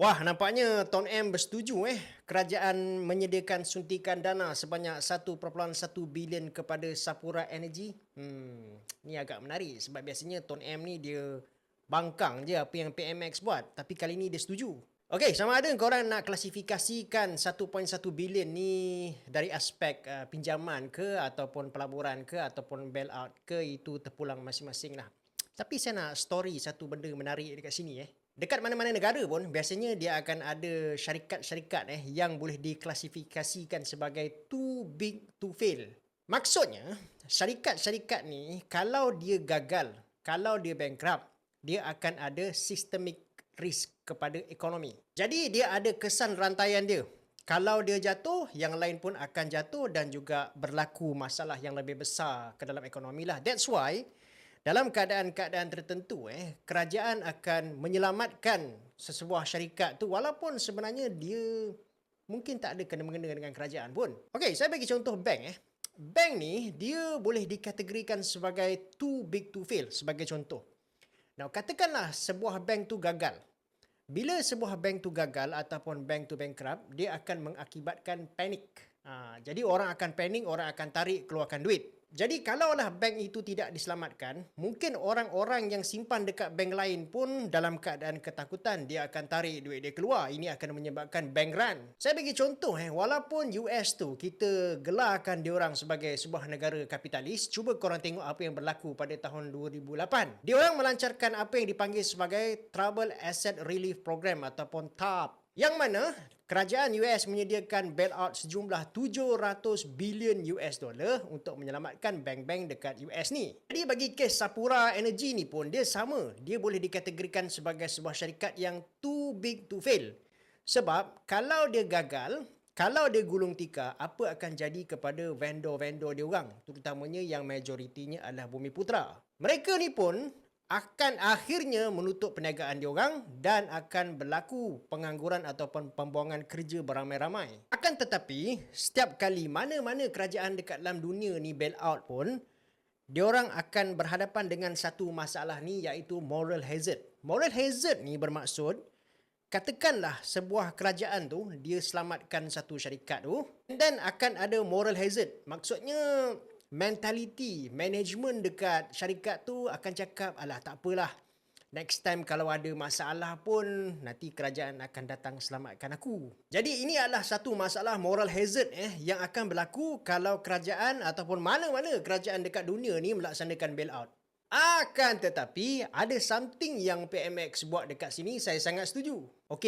Wah, nampaknya Ton M bersetuju eh kerajaan menyediakan suntikan dana sebanyak 1.1 bilion kepada Sapura Energy. Hmm, ni agak menarik sebab biasanya Ton M ni dia bangkang je apa yang PMX buat. Tapi kali ni dia setuju. Okey, sama ada korang nak klasifikasikan 1.1 bilion ni dari aspek uh, pinjaman ke ataupun pelaburan ke ataupun bailout ke itu terpulang masing-masing lah. Tapi saya nak story satu benda menarik dekat sini eh. Dekat mana-mana negara pun biasanya dia akan ada syarikat-syarikat eh yang boleh diklasifikasikan sebagai too big to fail. Maksudnya, syarikat-syarikat ni kalau dia gagal, kalau dia bankrupt, dia akan ada systemic risk kepada ekonomi. Jadi dia ada kesan rantaian dia. Kalau dia jatuh, yang lain pun akan jatuh dan juga berlaku masalah yang lebih besar ke dalam ekonomi lah. That's why dalam keadaan-keadaan tertentu eh kerajaan akan menyelamatkan sesebuah syarikat tu walaupun sebenarnya dia mungkin tak ada kena-mengena dengan kerajaan pun. Okey, saya bagi contoh bank eh. Bank ni dia boleh dikategorikan sebagai too big to fail sebagai contoh. Now, katakanlah sebuah bank tu gagal. Bila sebuah bank tu gagal ataupun bank tu bankrupt, dia akan mengakibatkan panik. Ha, jadi orang akan panik, orang akan tarik keluarkan duit. Jadi kalaulah bank itu tidak diselamatkan, mungkin orang-orang yang simpan dekat bank lain pun dalam keadaan ketakutan dia akan tarik duit dia keluar. Ini akan menyebabkan bank run. Saya bagi contoh eh, walaupun US tu kita gelarkan diorang sebagai sebuah negara kapitalis, cuba korang tengok apa yang berlaku pada tahun 2008. Diorang melancarkan apa yang dipanggil sebagai Trouble Asset Relief Program ataupun TARP. Yang mana kerajaan US menyediakan bailout sejumlah 700 bilion US dollar untuk menyelamatkan bank-bank dekat US ni. Jadi bagi kes Sapura Energy ni pun dia sama. Dia boleh dikategorikan sebagai sebuah syarikat yang too big to fail. Sebab kalau dia gagal, kalau dia gulung tikar, apa akan jadi kepada vendor-vendor dia orang? Terutamanya yang majoritinya adalah Bumi Putra. Mereka ni pun akan akhirnya menutup perniagaan diorang dan akan berlaku pengangguran ataupun pembuangan kerja beramai-ramai. Akan tetapi, setiap kali mana-mana kerajaan dekat dalam dunia ni bail out pun, diorang akan berhadapan dengan satu masalah ni iaitu moral hazard. Moral hazard ni bermaksud, katakanlah sebuah kerajaan tu, dia selamatkan satu syarikat tu, dan akan ada moral hazard. Maksudnya, mentality management dekat syarikat tu akan cakap alah tak apalah next time kalau ada masalah pun nanti kerajaan akan datang selamatkan aku. Jadi ini adalah satu masalah moral hazard eh yang akan berlaku kalau kerajaan ataupun mana-mana kerajaan dekat dunia ni melaksanakan bailout. Akan tetapi ada something yang PMX buat dekat sini saya sangat setuju. Okey